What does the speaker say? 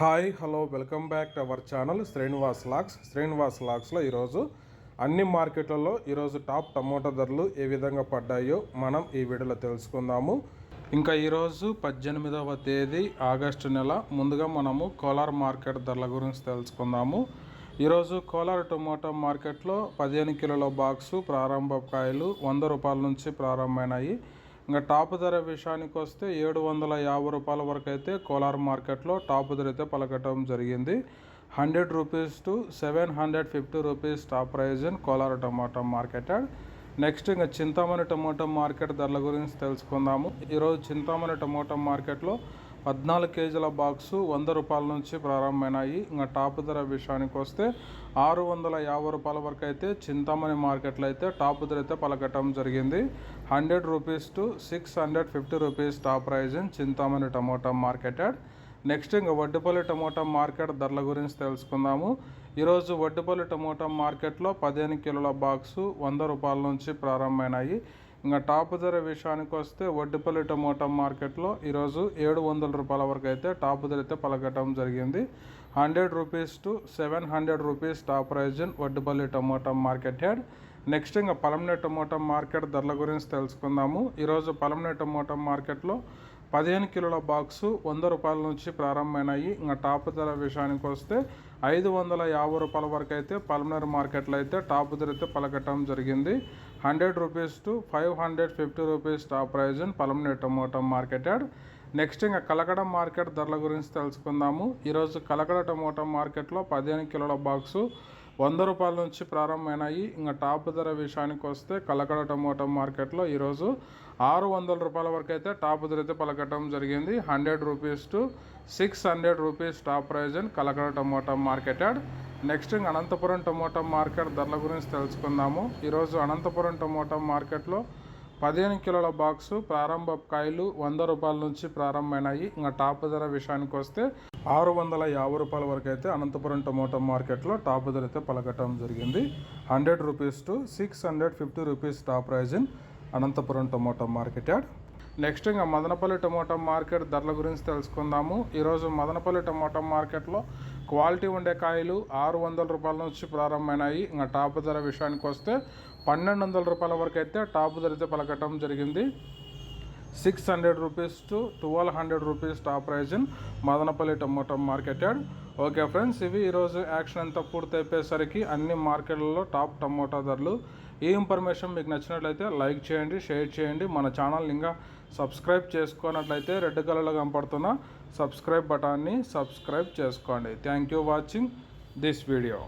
Hi hello welcome back to our channel Srinivas lakhs. Srinivas లాక్స్లో ఈరోజు అన్ని మార్కెట్లలో ఈరోజు టాప్ టమోటా ధరలు ఏ విధంగా పడ్డాయో మనం ఈ వీడియోలో తెలుసుకుందాము. ఇంకా ఈరోజు పద్దెనిమిదవ తేదీ ఆగస్టు నెల. ముందుగా మనము కోలార్ మార్కెట్ ధరల గురించి తెలుసుకుందాము. ఈరోజు కోలార్ టొమాటో మార్కెట్లో పదిహేను కిలోల బాక్సు ప్రారంభ కాయలు వంద రూపాయల నుంచి ప్రారంభమైనాయి. ఇంకా టాప్ ధర విషయానికి వస్తే ఏడు వందల యాభై రూపాయల వరకు అయితే కోలార్ మార్కెట్లో టాప్ ధర అయితే పలకటం జరిగింది. Hundred rupees to seven hundred fifty rupees top price in Kolar tomato market. Next ఇంకా చింతామణి టమాటో మార్కెట్ ధరల గురించి తెలుసుకుందాము. ఈరోజు చింతామణి టమాటో మార్కెట్లో పద్నాలుగు కేజీల బాక్సు వంద రూపాయల నుంచి ప్రారంభమైనాయి. ఇంకా టాప్ ధర విషయానికి వస్తే ఆరు వందల యాభై రూపాయల వరకు అయితే చింతామణి మార్కెట్లో అయితే టాప్ ధర అయితే పలకటం జరిగింది. Hundred rupees to six hundred fifty rupees top price in Chintamani tomato market yard. Next ఇంకా వడ్డుపల్లి టమోటా మార్కెట్ ధరల గురించి తెలుసుకుందాము. ఈరోజు వడ్డుపల్లి టమోటా మార్కెట్లో పదిహేను కిలోల బాక్సు వంద రూపాయల నుంచి ప్రారంభమైనాయి. ఇంకా టాప్ ధర విషయానికి వస్తే వడ్డిపల్లి టమోటా మార్కెట్లో ఈరోజు ఏడు వందల రూపాయల వరకు అయితే టాప్ ధర అయితే పలకటం జరిగింది. Hundred rupees to seven hundred rupees top price in Vaddipalli tomato market yard next ఇంకా పలంనే టమోటా మార్కెట్ ధరల గురించి తెలుసుకుందాము. ఈరోజు పలంనే టమోటా మార్కెట్లో పదిహేను కిలోల బాక్సు వంద రూపాయల నుంచి ప్రారంభమైనాయి. ఇంకా టాప్ ధర విషయానికి వస్తే ఐదు వందల యాభై రూపాయల వరకు అయితే పల్మనర్ మార్కెట్లో అయితే టాప్ ధర అయితే పలకటం జరిగింది. Hundred rupees to five hundred fifty rupees top price in Palamaner tomato market yard. Next ఇంకా కలకడ మార్కెట్ ధరల గురించి తెలుసుకుందాము. ఈరోజు కలకడ టమోటా మార్కెట్లో పదిహేను కిలోల బాక్సు వంద రూపాయల నుంచి ప్రారంభమైనాయి. ఇంకా టాప్ ధర విషయానికి వస్తే కలకడ టమోటా మార్కెట్లో ఈరోజు ఆరు వందల రూపాయల వరకు అయితే టాప్ ధర అయితే పలకటం జరిగింది. Hundred rupees to six hundred rupees top price and Kalakada tomato market yard next ఇంకా అనంతపురం టమోటా మార్కెట్ ధరల గురించి తెలుసుకుందాము. ఈరోజు అనంతపురం టమోటా మార్కెట్లో పదిహేను కిలోల బాక్సు ప్రారంభ కాయలు వంద రూపాయల నుంచి ప్రారంభమైనాయి. ఇంకా టాప్ ధర విషయానికి వస్తే ఆరు వందల యాభై రూపాయల వరకు అయితే అనంతపురం టమోటా మార్కెట్లో టాప్ ధర అయితే పలకటం జరిగింది. Hundred rupees to six hundred fifty rupees top price in Anantapuram tomato market yard next ఇంకా మదనపల్లి టమోటా మార్కెట్ ధరల గురించి తెలుసుకుందాము. ఈరోజు మదనపల్లి టమోటా మార్కెట్లో క్వాలిటీ ఉండే కాయలు ఆరు వందల రూపాయల నుంచి ప్రారంభమైనాయి. ఇంకా టాప్ ధర విషయానికి వస్తే పన్నెండు వందల రూపాయల వరకు అయితే టాప్ ధర అయితే పలకటం జరిగింది. Six hundred rupees to twelve hundred rupees top price in Madanapalle tomato market yard okay friends ఇవి ఈరోజు యాక్షన్ అంతా పూర్తయిపోయేసరికి అన్ని మార్కెట్లలో టాప్ టమోటా ధరలు. ఈ ఇన్ఫర్మేషన్ మీకు నచ్చినట్లయితే లైక్ చేయండి షేర్ చేయండి. మన ఛానల్ ఇంకా సబ్స్క్రైబ్ చేసుకున్నట్లయితే రెడ్ కలర్లో కనపడుతున్న సబ్స్క్రైబ్ బటాన్ని సబ్స్క్రైబ్ చేసుకోండి. Thank you watching this video